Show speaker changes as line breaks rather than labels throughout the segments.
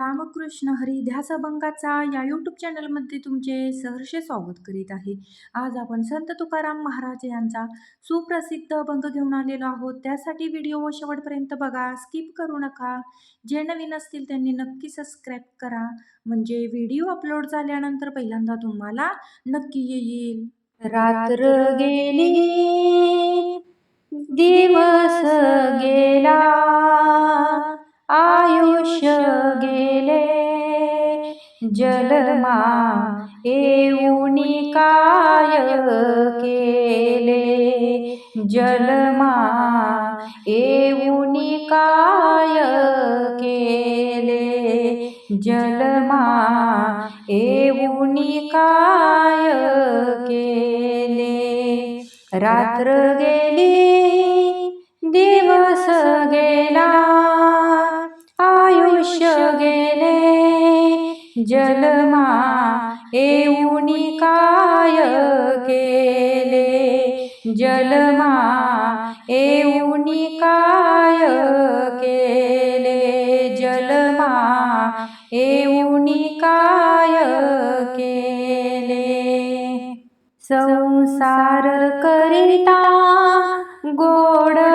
रामकृष्ण हरी ध्यास अभंगाचा या यूट्यूब चॅनलमध्ये तुमचे सहर्ष स्वागत करीत आहे. आज आपण संत तुकाराम महाराज यांचा सुप्रसिद्ध अभंग घेऊन आलेलो आहोत. त्यासाठी व्हिडिओ शेवटपर्यंत बघा. स्किप करू नका. जे नवीन असतील त्यांनी नक्की सबस्क्राईब करा. म्हणजे व्हिडिओ अपलोड झाल्यानंतर पहिल्यांदा तुम्हाला नक्की येईल. रात्र गेली दिवस गेला. जलमा येऊनी काय केले. जलमा येऊनी काय केले. जलमा येऊनी काय केले. रात्र गेली दिवस गेला. जलमा येऊनी काय केले? जलमा येऊनी काय केले? जलमा येऊनी काय केले? संसार करिता गोड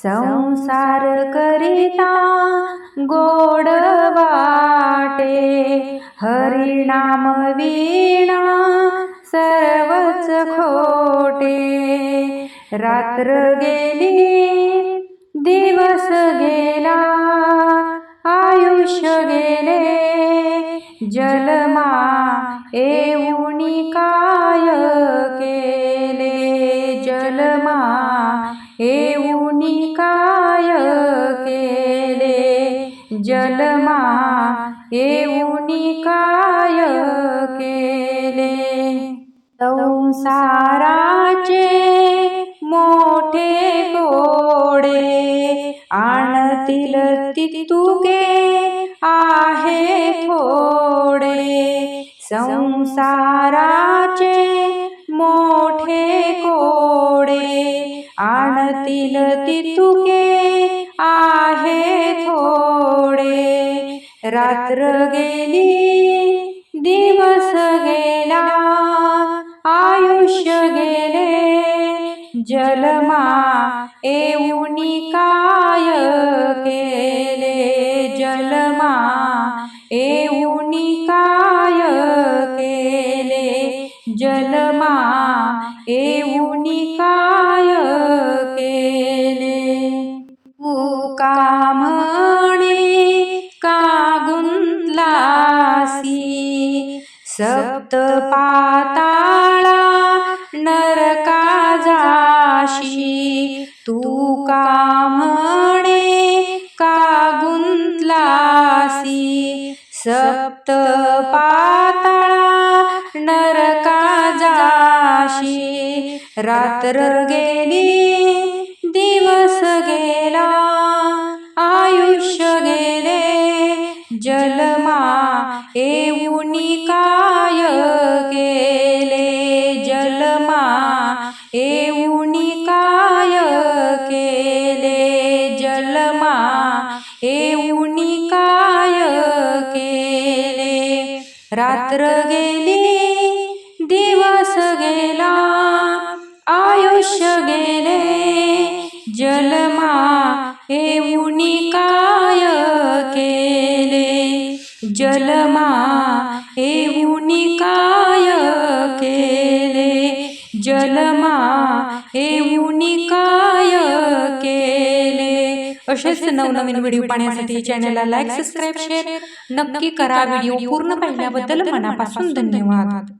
संसार करिता गोड वाटे हरिनाम वीणा सर्वच खोटे. रात्र गेली दिवस गेला आयुष्य गेले जलमा येऊनी काय के जलमा येऊनी काय केले. संसाराचे मोठे गोडे आणतील तितुके आहे थोडे. संसाराचे मोठे कोडे आणतील तितुके रात्र गेली दिवस गेला आयुष्य गेले जलमा येऊनी काय केले जलमा येऊनी काय केले जलमा येऊनी काय केले. का रात्र गेली दिवस गेला आयुष्य गेले जलमा येऊनी काय केले जलमा येऊनी काय केले जलमा येऊनी काय केले रात्र गेली दिवस गेला आयुष्य गेले जलमा येऊनी काय केले? जलमा येऊनी काय केले? जलमा येऊनी काय केले? असेच नवनवीन व्हिडिओ पाहण्यासाठी चॅनलला लाईक सबस्क्राईब शेअर नक्की करा. व्हिडिओ पूर्ण पाहिल्याबद्दल मनापासून धन्यवाद.